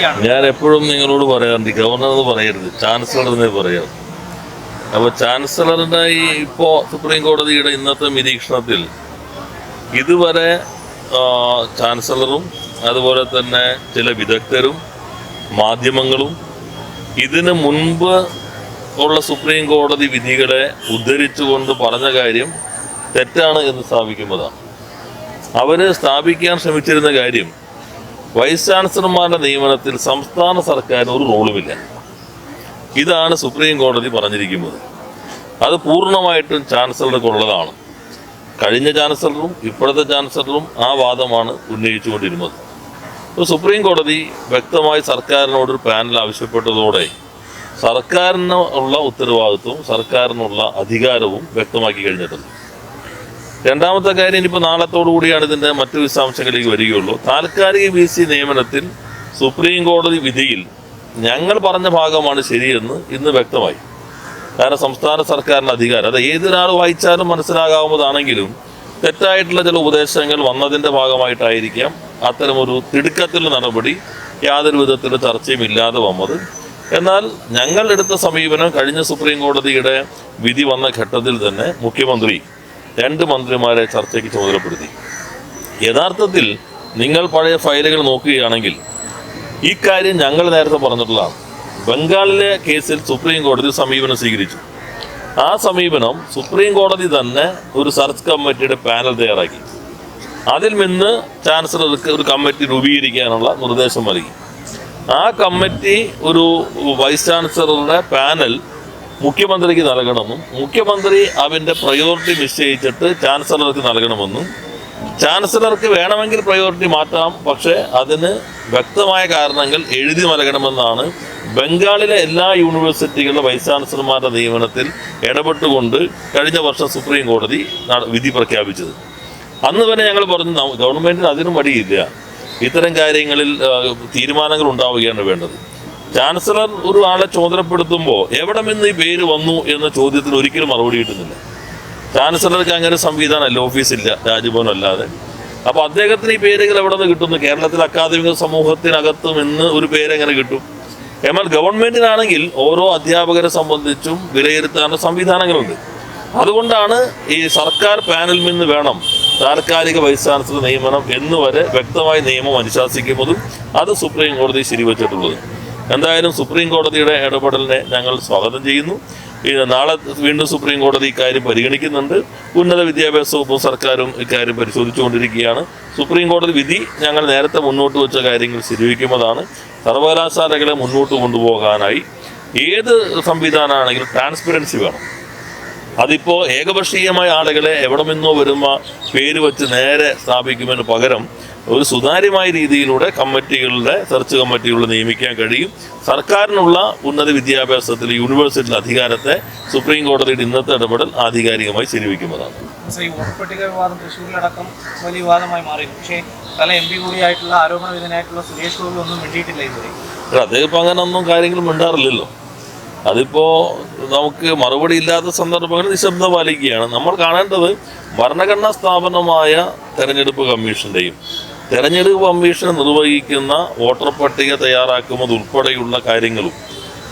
ഞാൻ എപ്പോഴും നിങ്ങളോട് പറയാറുണ്ട് ഗവർണർ എന്ന് പറയരുത് ചാൻസലർ എന്നേ പറയാം. അപ്പോൾ ചാൻസലറിന്റെ ഈ സുപ്രീം കോടതിയുടെ ഇന്നത്തെ നിരീക്ഷണത്തിൽ ഇതുവരെ ചാൻസലറും അതുപോലെ തന്നെ ചില വിദഗ്ധരും മാധ്യമങ്ങളും ഇതിന് മുൻപ് ഉള്ള സുപ്രീം കോടതി വിധികളെ ഉദ്ധരിച്ചുകൊണ്ട് പറഞ്ഞ കാര്യം തെറ്റാണ് എന്ന് സ്ഥാപിക്കുന്നതാണ് അവർ സ്ഥാപിക്കാൻ ശ്രമിച്ചിരുന്ന കാര്യം വൈസ് ചാൻസലർമാരുടെ നിയമനത്തിൽ സംസ്ഥാന സർക്കാരിന് ഒരു റോളുമില്ല. ഇതാണ് സുപ്രീം കോടതി പറഞ്ഞിരിക്കുന്നത്. അത് പൂർണമായിട്ടും ചാൻസലർക്ക് ഉള്ളതാണ്. കഴിഞ്ഞ ചാൻസലറും ഇപ്പോഴത്തെ ചാൻസലറും ആ വാദമാണ് ഉന്നയിച്ചുകൊണ്ടിരുന്നത്. ഇപ്പോൾ സുപ്രീം കോടതി വ്യക്തമായി സർക്കാരിനോട് ഒരു പാനൽ ആവശ്യപ്പെട്ടതോടെ സർക്കാരിനുള്ള ഉത്തരവാദിത്വവും സർക്കാരിനുള്ള അധികാരവും വ്യക്തമാക്കി കഴിഞ്ഞിട്ടുണ്ട്. രണ്ടാമത്തെ കാര്യം ഇനിയിപ്പോൾ നാളത്തോടു കൂടിയാണ് ഇതിന്റെ മറ്റു വിശദാംശങ്ങളിലേക്ക് വരികയുള്ളൂ. താൽക്കാലിക വി സി നിയമനത്തിൽ സുപ്രീം കോടതി വിധിയിൽ ഞങ്ങൾ പറഞ്ഞ ഭാഗമാണ് ശരിയെന്ന് ഇന്ന് വ്യക്തമായി. കാരണം സംസ്ഥാന സർക്കാരിന്റെ അധികാരം അത് ഏതൊരാൾ വായിച്ചാലും മനസ്സിലാകാവുന്നതാണെങ്കിലും തെറ്റായിട്ടുള്ള ചില ഉപദേശങ്ങൾ വന്നതിന്റെ ഭാഗമായിട്ടായിരിക്കാം അത്തരമൊരു തിടുക്കത്തിലുള്ള നടപടി യാതൊരു വിധത്തിലുള്ള ചർച്ചയും ഇല്ലാതെ വന്നത്. എന്നാൽ ഞങ്ങൾ എടുത്ത സമീപനം കഴിഞ്ഞ സുപ്രീം കോടതിയുടെ വിധി വന്ന ഘട്ടത്തിൽ തന്നെ മുഖ്യമന്ത്രി രണ്ട് മന്ത്രിമാരെ ചർച്ചയ്ക്ക് ചുമതലപ്പെടുത്തി. യഥാർത്ഥത്തിൽ നിങ്ങൾ പഴയ ഫയലുകൾ നോക്കുകയാണെങ്കിൽ ഈ കാര്യം ഞങ്ങൾ നേരത്തെ പറഞ്ഞിട്ടുള്ളതാണ്. ബംഗാളിലെ കേസിൽ സുപ്രീം കോടതി സമീപനം സ്വീകരിച്ചു. ആ സമീപനം സുപ്രീം കോടതി തന്നെ ഒരു സെർച്ച് കമ്മിറ്റിയുടെ പാനൽ തയ്യാറാക്കി. അതിൽ നിന്ന് ചാൻസലർക്ക് ഒരു കമ്മിറ്റി രൂപീകരിക്കാനുള്ള നിർദ്ദേശം നൽകി. ആ കമ്മിറ്റി ഒരു വൈസ് ചാൻസലറുടെ പാനൽ മുഖ്യമന്ത്രിക്ക് നൽകണമെന്നും മുഖ്യമന്ത്രി അവന്റെ പ്രയോറിറ്റി നിശ്ചയിച്ചിട്ട് ചാൻസലർക്ക് നൽകണമെന്നും ചാൻസലർക്ക് വേണമെങ്കിൽ പ്രയോറിറ്റി മാറ്റാം പക്ഷേ അതിന് വ്യക്തമായ കാരണങ്ങൾ എഴുതി നൽകണമെന്നാണ് ബംഗാളിലെ എല്ലാ യൂണിവേഴ്സിറ്റികളിലെ വൈസ് ചാൻസലർമാരുടെ നിയമനത്തിൽ ഇടപെട്ടുകൊണ്ട് കഴിഞ്ഞ വർഷം സുപ്രീം കോടതി വിധി പ്രഖ്യാപിച്ചത്. അന്ന് തന്നെ ഞങ്ങൾ പറഞ്ഞു ഗവൺമെന്റിന് അതിനും വഴിയില്ല ഇത്തരം കാര്യങ്ങളിൽ തീരുമാനങ്ങൾ ഉണ്ടാവുകയാണ് വേണ്ടത്. ചാൻസലർ ഒരു ആളെ ചുമതലപ്പെടുത്തുമ്പോൾ എവിടെ നിന്ന് ഈ പേര് വന്നു എന്ന ചോദ്യത്തിന് ഒരിക്കലും മറുപടി കിട്ടുന്നില്ല. ചാൻസലർക്ക് അങ്ങനെ സംവിധാനമല്ല ഓഫീസില്ല രാജ്ഭവൻ അല്ലാതെ അപ്പോൾ അദ്ദേഹത്തിന് ഈ പേരുകൾ എവിടെ നിന്ന് കിട്ടുന്നു? കേരളത്തിലെ അക്കാദമിക സമൂഹത്തിനകത്തും ഇന്ന് ഒരു പേരെങ്ങനെ കിട്ടും? എന്നാൽ ഗവൺമെന്റിനാണെങ്കിൽ ഓരോ അധ്യാപകരെ സംബന്ധിച്ചും വിലയിരുത്താനുള്ള സംവിധാനങ്ങളുണ്ട്. അതുകൊണ്ടാണ് ഈ സർക്കാർ പാനലിൽ നിന്ന് വേണം താൽക്കാലിക വൈസ് ചാൻസലർ നിയമനം എന്നുവരെ വ്യക്തമായ നിയമം അനുശാസിക്കുന്നതും അത് സുപ്രീം കോടതി ശരിവച്ചിട്ടുള്ളത്. എന്തായാലും സുപ്രീം കോടതിയുടെ ഇടപെടലിനെ ഞങ്ങൾ സ്വാഗതം ചെയ്യുന്നു. നാളെ വീണ്ടും സുപ്രീം കോടതി ഇക്കാര്യം പരിഗണിക്കുന്നുണ്ട്. ഉന്നത വിദ്യാഭ്യാസ വകുപ്പും സർക്കാരും ഇക്കാര്യം പരിശോധിച്ചുകൊണ്ടിരിക്കുകയാണ്. സുപ്രീം കോടതി വിധി ഞങ്ങൾ നേരത്തെ മുന്നോട്ട് വെച്ച കാര്യങ്ങൾ ശരിവയ്ക്കുന്നതാണ്. സർവകലാശാലകളെ മുന്നോട്ട് കൊണ്ടുപോകാനായി ഏത് സംവിധാനമാണെങ്കിലും ട്രാൻസ്പെറൻസി വേണം. അതിപ്പോൾ ഏകപക്ഷീയമായ ആളുകളെ എവിടെ നിന്നോ വരുന്ന പേര് വെച്ച് നേരെ സ്ഥാപിക്കുന്നതിന് പകരം ഒരു സുതാര്യമായ രീതിയിലൂടെ കമ്മിറ്റികളുടെ സെർച്ച് കമ്മിറ്റികളുടെ നിയമിക്കാൻ കഴിയും. സർക്കാരിനുള്ള ഉന്നത വിദ്യാഭ്യാസത്തിൽ യൂണിവേഴ്സിറ്റിയിലെ അധികാരത്തെ സുപ്രീം കോടതിയുടെ ഇന്നത്തെ ഇടപെടൽ ആധികാരികമായി ശരിവയ്ക്കുന്നതാണ്. ഈ വിവാദം തൃശ്ശൂരിലടക്കം വലിയ വിവാദമായി മാറി പക്ഷേ പല എം പി കൂടിയായിട്ടുള്ള ആരോപണ സുരേഷ് ഗോപി ഒന്നും ഇതുവരെ. അദ്ദേഹം ഇപ്പം അങ്ങനെ ഒന്നും കാര്യങ്ങൾ മിണ്ടാറില്ലല്ലോ. അതിപ്പോ നമുക്ക് മറുപടി ഇല്ലാത്ത സന്ദർഭങ്ങളിൽ നിശബ്ദം പാലിക്കുകയാണ്. നമ്മൾ കാണേണ്ടത് ഭരണഘടനാ സ്ഥാപനമായ തെരഞ്ഞെടുപ്പ് കമ്മീഷന്റെയും തെരഞ്ഞെടുപ്പ് കമ്മീഷൻ നിർവഹിക്കുന്ന വോട്ടർ പട്ടിക തയ്യാറാക്കുന്നത് ഉൾപ്പെടെയുള്ള കാര്യങ്ങളും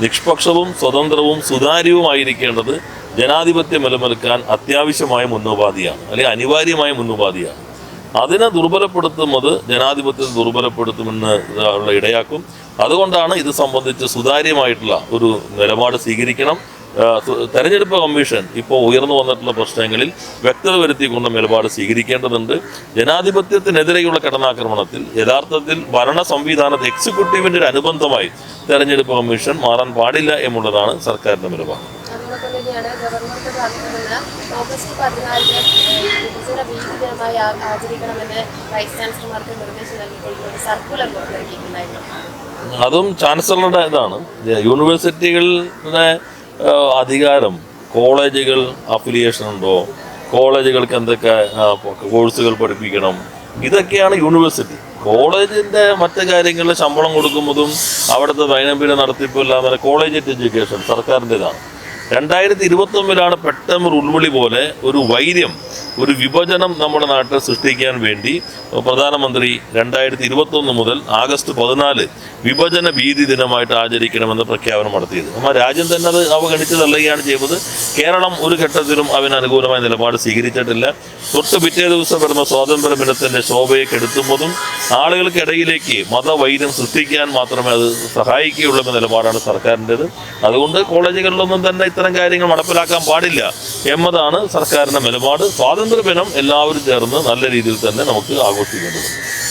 നിഷ്പക്ഷവും സ്വതന്ത്രവും സുതാര്യവുമായിരിക്കേണ്ടത് ജനാധിപത്യം നിലനിൽക്കാൻ അത്യാവശ്യമായ മുന്നോപാധിയാണ് അല്ലെങ്കിൽ അനിവാര്യമായ മുന്നോപാധിയാണ്. അതിനെ ദുർബലപ്പെടുത്തുന്നത് ജനാധിപത്യത്തെ ദുർബലപ്പെടുത്തുമെന്ന് ഇടയാക്കും. അതുകൊണ്ടാണ് ഇത് സംബന്ധിച്ച് സുതാര്യമായിട്ടുള്ള ഒരു നിലപാട് സ്വീകരിക്കണം. തെരഞ്ഞെടുപ്പ് കമ്മീഷൻ ഇപ്പോൾ ഉയർന്നു വന്നിട്ടുള്ള പ്രശ്നങ്ങളിൽ വ്യക്തത വരുത്തിക്കൊണ്ട് നിലപാട് സ്വീകരിക്കേണ്ടതുണ്ട്. ജനാധിപത്യത്തിനെതിരെയുള്ള കടനാക്രമണത്തിൽ യഥാർത്ഥത്തിൽ ഭരണ സംവിധാനത്തെ എക്സിക്യൂട്ടീവിന്റെ അനുബന്ധമായി തെരഞ്ഞെടുപ്പ് കമ്മീഷൻ മാറാൻ പാടില്ല എന്നുള്ളതാണ് സർക്കാരിന്റെ നിലപാട്. അതോടൊപ്പം തന്നെയാണ് ഗവർണറുടെ ഭാഗത്തു നിന്ന് ഓഗസ്റ്റ് പതിനാലിന് വിഭജന ഭീതി ദിനമായി ആ- ആചരിക്കണമെന്ന് വൈസ് ചാൻസലർമാർക്ക് നിർദ്ദേശം നൽകിക്കൊണ്ട് ഒരു സർക്കുലർ പുറത്തിറക്കിയിട്ടുണ്ടായിരുന്നു അതും ചാൻസലറുടെ ഇതാണ്. യൂണിവേഴ്സിറ്റികളുടെ അധികാരം കോളേജുകൾ അഫിലിയേഷൻ ഉണ്ടോ? കോളേജുകൾക്ക് എന്തൊക്കെ കോഴ്സുകൾ പഠിപ്പിക്കണം? ഇതൊക്കെയാണ് യൂണിവേഴ്സിറ്റി കോളേജിന്റെ മറ്റു കാര്യങ്ങളിൽ ശമ്പളം കൊടുക്കുന്നതും അവിടുത്തെ ദൈനംദിന നടത്തിപ്പെല്ലാം കോളേജ് എഡ്യൂക്കേഷൻ സർക്കാരിന്റെതാണ്. രണ്ടായിരത്തി ഇരുപത്തൊമ്പതിലാണ് പെട്ടെന്ന് ഉൾവിളി പോലെ ഒരു വൈര്യം ഒരു വിഭജനം നമ്മുടെ നാട്ടിൽ സൃഷ്ടിക്കാൻ വേണ്ടി പ്രധാനമന്ത്രി രണ്ടായിരത്തി ഇരുപത്തൊന്ന് മുതൽ ആഗസ്റ്റ് പതിനാല് വിഭജന ഭീതി ദിനമായിട്ട് ആചരിക്കണമെന്ന് പ്രഖ്യാപനം നടത്തിയത് നമ്മൾ രാജ്യം തന്നെ അത് അവഗണിച്ച് തള്ളുകയാണ് ചെയ്തത്. കേരളം ഒരു ഘട്ടത്തിലും അവന് അനുകൂലമായ നിലപാട് സ്വീകരിച്ചിട്ടില്ല. തൊട്ട് പിറ്റേ ദിവസം വരുന്ന സ്വാതന്ത്ര്യ ദിനത്തിന്റെ ശോഭയെ കെടുത്തുന്നതും ആളുകൾക്കിടയിലേക്ക് മതവൈര്യം സൃഷ്ടിക്കാൻ മാത്രമേ അത് സഹായിക്കുകയുള്ളൂ എന്ന നിലപാടാണ് സർക്കാരിന്റെത്. അതുകൊണ്ട് കോളേജുകളിലൊന്നും തന്നെ ഇത്തരം കാര്യങ്ങൾ നടപ്പിലാക്കാൻ പാടില്ല എന്നതാണ് സർക്കാരിന്റെ നിലപാട്. സ്വാതന്ത്ര്യ ദിനം എല്ലാവരും ചേർന്ന് നല്ല രീതിയിൽ തന്നെ നമുക്ക് ആഘോഷിക്കേണ്ടതുണ്ട്.